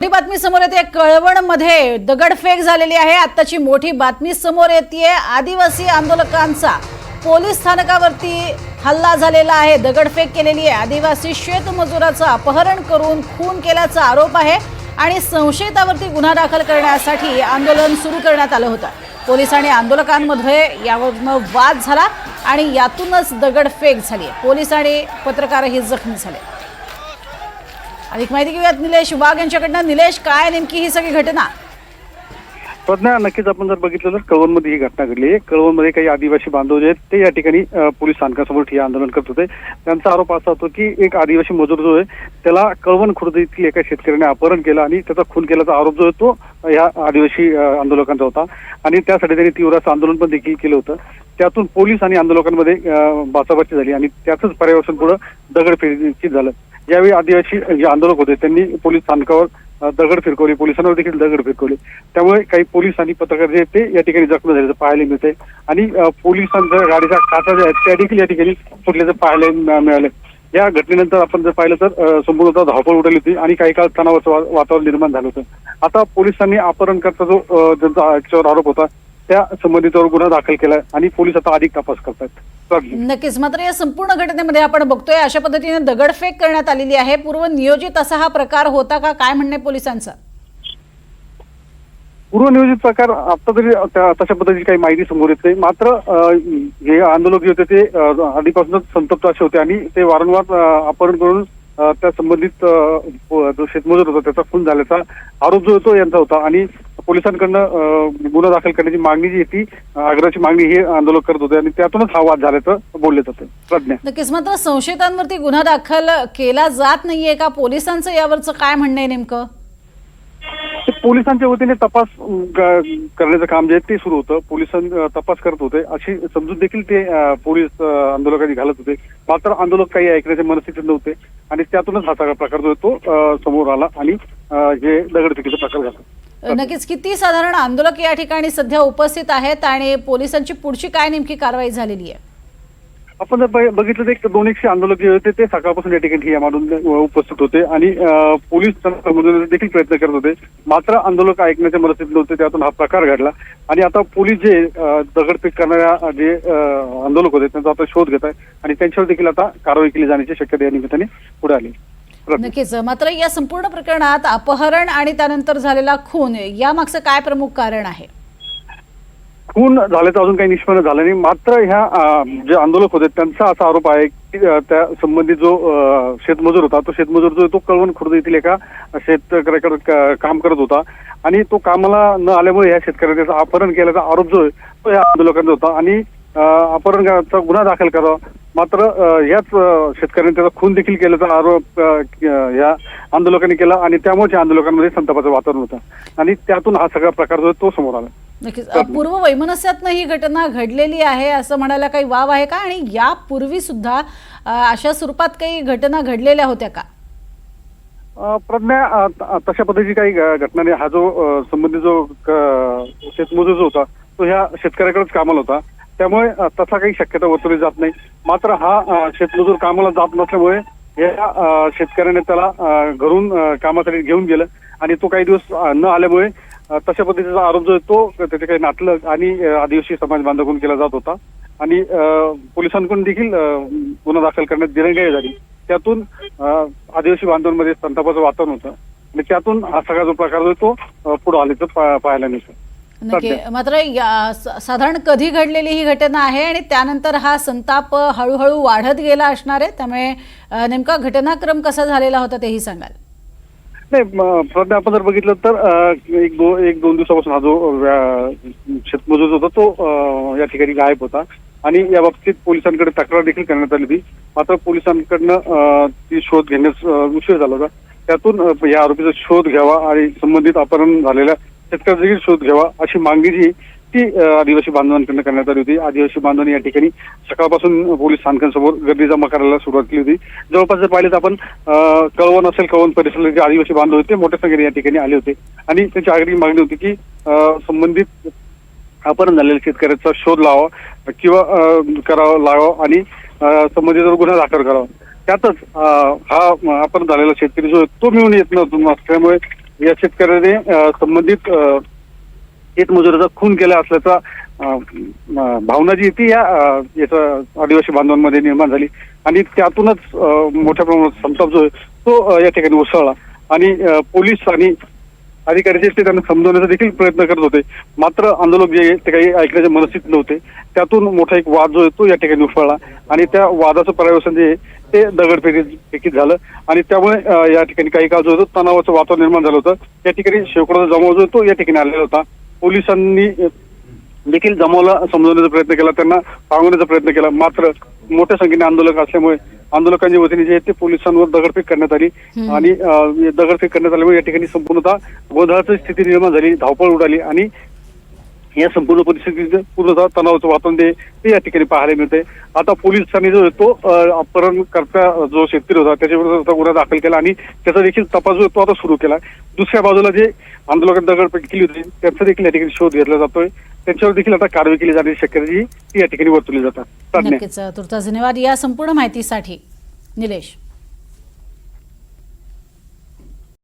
मोठी बातमी समोर येते. कळवणमध्ये दगडफेक झालेली आहे. आत्ताची मोठी बातमी समोर येते आदिवासी आंदोलकांचा पोलीस स्थानकावरती हल्ला झालेला आहे. दगडफेक केलेली आहे. आदिवासी शेतमजुराचं अपहरण करून खून केल्याचा आरोप आहे आणि संशयितावरती गुन्हा दाखल करण्यासाठी आंदोलन सुरू करण्यात आलं होतं. पोलीस आणि आंदोलकांमध्ये यावर वाद झाला आणि यातूनच दगडफेक झाली आहे. पोलीस आणि पत्रकारही जखमी झाले. अधिक माहिती घेऊयात निलेश वाघ यांच्याकडनं. निलेश काय नेमकी ही सगळी घटना? प्रज्ञा नक्कीच आपण जर बघितलं तर कळवणमध्ये ही घटना घडली आहे. कळवणमध्ये काही आदिवासी बांधव जे आहेत ते या ठिकाणी पोलीस स्थानकासमोर ठिय्या आंदोलन करत होते. त्यांचा आरोप असा होतो की एक आदिवासी मजूर जो आहे त्याला कळवण खुर्द येथील एका शेतकऱ्याने अपहरण केलं आणि त्याचा खून केल्याचा आरोप जो आहे तो या आदिवासी आंदोलकांचा होता. आणि त्यासाठी त्यांनी तीव्र असं आंदोलन पण देखील केलं होतं. त्यातून पोलीस आणि आंदोलकांमध्ये बाचाबाची झाली आणि त्याचंच पर्यावरण पुढे दगडफेकीची झालं. यावेळी आदिवासी जे आंदोलक होते त्यांनी पोलीस स्थानकावर दगड फिरकवली. पोलिसांवर देखील दगड फिरकवले. त्यामुळे काही पोलीस आणि पत्रकार जे ते या ठिकाणी जखमी झाल्याचं पाहायला मिळते आणि पोलिसांच्या गाडीच्या काचा ज्या आहेत त्या देखील या ठिकाणी फुटल्याचं पाहायला मिळालं. या घटनेनंतर आपण जर पाहिलं तर अ, संपूर्ण धावपळ उडाली होती आणि काही काळ तणावाचं वा- वातावरण निर्माण झालं होतं. आता पोलिसांनी अपहरणकर्ता जो ज्यांचा आरोप होता त्या संबंधितावर गुन्हा दाखल केलाय आणि पोलीस आता अधिक तपास करतायत. नक्कीच. मात्र या संपूर्ण घटनेमध्ये आपण बघतोय अशा पद्धतीने दगडफेक करण्यात आलेली आहे. पूर्व नियोजित असा हा प्रकार होता का? काय म्हणणे पोलिसांचं? पूर्वनियोजित प्रकार आता तरी तशा पद्धतीची काही माहिती समोर येते मात्र जे आंदोलक जे होते ते आधीपासूनच संतप्त असे होते आणि ते वारंवार अपहरण करून त्या संबंधित जो शेतमजूर होता त्याचा खून झाल्याचा आरोप जो होतो यांचा होता. आणि पोलिसांकडनं गुन्हा दाखल करण्याची मागणी जी ती आग्रहाची मागणी हे आंदोलक करत होते आणि त्यातूनच हा वाद झाल्याचं बोलले जाते. प्रज्ञा. नक्कीच मात्र संशयितांवरती गुन्हा दाखल केला जात नाहीये का? पोलिसांचं यावरचं काय म्हणणं आहे नेमकं? पोलिसांच्या वतीने तपास करण्याचं काम जे आहे ते सुरू होतं. पोलिसां तपास करत होते. अशी समजूत देखील ते पोलीस आंदोलकांनी घालत होते. मात्र आंदोलक काही ऐकण्याच्या मनस्थितीत नव्हते आणि त्यातूनच हा सगळा प्रकार जो आहे तो समोर आला आणि जे दगडफेकीचा प्रकार झाला. नक्कीच. किती साधारण आंदोलक या ठिकाणी सध्या उपस्थित आहेत आणि पोलिसांची पुढची काय नेमकी कारवाई झालेली आहे? आपण जर बघितलं तर एक दोन एकशे आंदोलक जे होते ते सकाळपासून या ठिकाणी मारून उपस्थित होते आणि पोलीस त्यांना समजवण्याचा देखील प्रयत्न करत होते. मात्र आंदोलक ऐकण्याच्या मनस्थितीत नव्हते त्यातून हा प्रकार घडला. आणि आता पोलीस जे दगडफेक करणाऱ्या जे आंदोलक होते त्यांचा आता शोध घेत आहे आणि त्यांच्यावर देखील आता कारवाई केली जाण्याची शक्यता या निमित्ताने पुढे आली. नक्कीच. मात्र या संपूर्ण प्रकरणात अपहरण आणि त्यानंतर झालेला खून यामागचं काय प्रमुख कारण आहे? खून झाल्याचं अजून काही निष्पन्न झालं नाही. मात्र ह्या जे आंदोलक होते त्यांचा असा आरोप आहे की त्या संबंधित जो शेतमजूर होता तो शेतमजूर जो आहे तो कळवण खुर्द येथील एका शेतकऱ्याकडे काम करत होता. आणि तो कामाला न आल्यामुळे या शेतकऱ्याने त्याचं अपहरण केल्याचा आरोप जो आहे तो या आंदोलकांचा होता. आणि अं, अपहरणाचा गुन्हा दाखल करावा मात्र याच शेतकऱ्याने त्याचा खून देखील केल्याचा आरोप या आंदोलकांनी केला आणि त्यामुळे या आंदोलकांमध्ये संतापाचं वातावरण होतं. आणि त्यातून हा सगळा प्रकार जो आहे तो समोर आला. नक्कीच. पूर्व वैमनस्यातनं ही घटना घडलेली आहे असं म्हणायला काही वाव आहे का? आणि यापूर्वी सुद्धा अशा स्वरूपात काही घटना घडलेल्या होत्या का? प्रज्ञा तशा पद्धतीची काही घटना नाही. हा जो संबंधित जो शेतमजूर जो होता तो ह्या शेतकऱ्याकडेच कामाला होता. त्यामुळे तसा काही शक्यता वर्तवली जात नाही. मात्र हा शेतमजूर कामाला जात नसल्यामुळे या शेतकऱ्याने त्याला घरून कामासाठी घेऊन गेलं आणि तो काही दिवस न आल्यामुळे तशा पद्धतीचा आरोप जो आहे तो त्याचे काही नाटलं आणि आदिवासी समाज बांधवाकडून केला जात होता. आणि पोलिसांकडून देखील गुन्हा दाखल करण्यात दिरंगाई झाली. त्यातून आदिवासी बांधवांमध्ये संतापाचं वातावरण होतं. आणि त्यातून हा सगळा जो प्रकार जो आहे तो पुढे आल्याचं पाहायला मिळतं. नक्की सध्या. मात्र साधारण कधी घडलेली ही घटना आहे आणि त्यानंतर हा संताप हळूहळू वाढत गेला असणार आहे त्यामुळे नेमका घटनाक्रम कसा झालेला होता तेही सांगाल. नाही प्रज्ञा आपण जर बघितलं तर एक दो एक दोन दिवसापासून हा जो शेतमजूर होता तो या ठिकाणी गायब होता. आणि या बाबतीत पोलिसांकडे तक्रार देखील करण्यात आली होती. मात्र पोलिसांकडनं ती शोध घेण्यास उशीर झाला होता. त्यातून या आरोपीचा शोध घ्यावा आणि संबंधित अपहरण झालेल्या शेतकऱ्याचा देखील शोध घ्यावा अशी मागणी जी ती आदिवासी बांधवांकडनं करण्यात आली होती. आदिवासी बांधवांनी या ठिकाणी सकाळपासून पोलीस स्थानकांसमोर गर्दी जमा करायला सुरुवात केली होती. जवळपास जर पाहिलं तर आपण कळवण असेल कळवण परिसरातले जे आदिवासी बांधव होते मोठ्या संख्येने या ठिकाणी आले होते. आणि त्यांची आगरी मागणी होती की संबंधित अपहरण झालेल्या शेतकऱ्याचा शोध लावा किंवा करावा लावा आणि संबंधित गुन्हा दाखल करावा. त्यातच हा अपहरण झालेला शेतकरी जो तो मिळून येत नव्हतो. त्यामुळे या शेतकऱ्याने संबंधित अ, शेतमजुराचा खून केला असल्याचा भावना जी ती या याचा आदिवासी बांधवांमध्ये निर्माण झाली. आणि त्यातूनच मोठ्या प्रमाणात संताप जो आहे तो या ठिकाणी उसळला. आणि पोलीस आणि अधिकारी जे ते त्यांना समजवण्याचा देखील प्रयत्न करत होते. मात्र आंदोलक जे ते काही ऐकण्याच्या मनस्थित नव्हते. त्यातून मोठा एक वाद जो आहे तो या ठिकाणी उसळला. आणि त्या वादाचं पर्यवसन जे आहे ते दगडफेकी झालं. आणि त्यामुळे या ठिकाणी काही काळ जो होतो तणावाचं वातावरण निर्माण झालं होतं. या ठिकाणी शेकडोचा जमाव जो तो या ठिकाणी आलेला होता. पोलिसांनी देखील जमावला समजवण्याचा प्रयत्न केला. त्यांना पांगवण्याचा प्रयत्न केला. मात्र मोठ्या संख्येने आंदोलक असल्यामुळे आंदोलकांच्या वतीने जे आहे ते पोलिसांवर दगडफेक करण्यात आली. आणि दगडफेक करण्यात आल्यामुळे या ठिकाणी संपूर्णतः गोंधळाची स्थिती निर्माण झाली. धावपळ उडाली. आणि या संपूर्ण परिस्थितीचं पूर्णतः तणावाचं वातावरण ते या ठिकाणी पाहायला मिळते आता पोलिसांनी जो तो अपहरण अपहरणकर्ता जो शेतकरी होता त्याच्याविरुद्ध गुन्हा दाखल केला आणि त्याचा देखील तपास जो तो आता सुरू केला. दुसऱ्या बाजूला जे आंदोलकात दगडफेक केली होती त्यांचा देखील या ठिकाणी शोध घेतला जातोय. त्यांच्यावर देखील आता कारवाई केली जाण्याची शक्यता जी या ठिकाणी वर्तवली जातात. धन्यवाद. या संपूर्ण माहितीसाठी निलेश.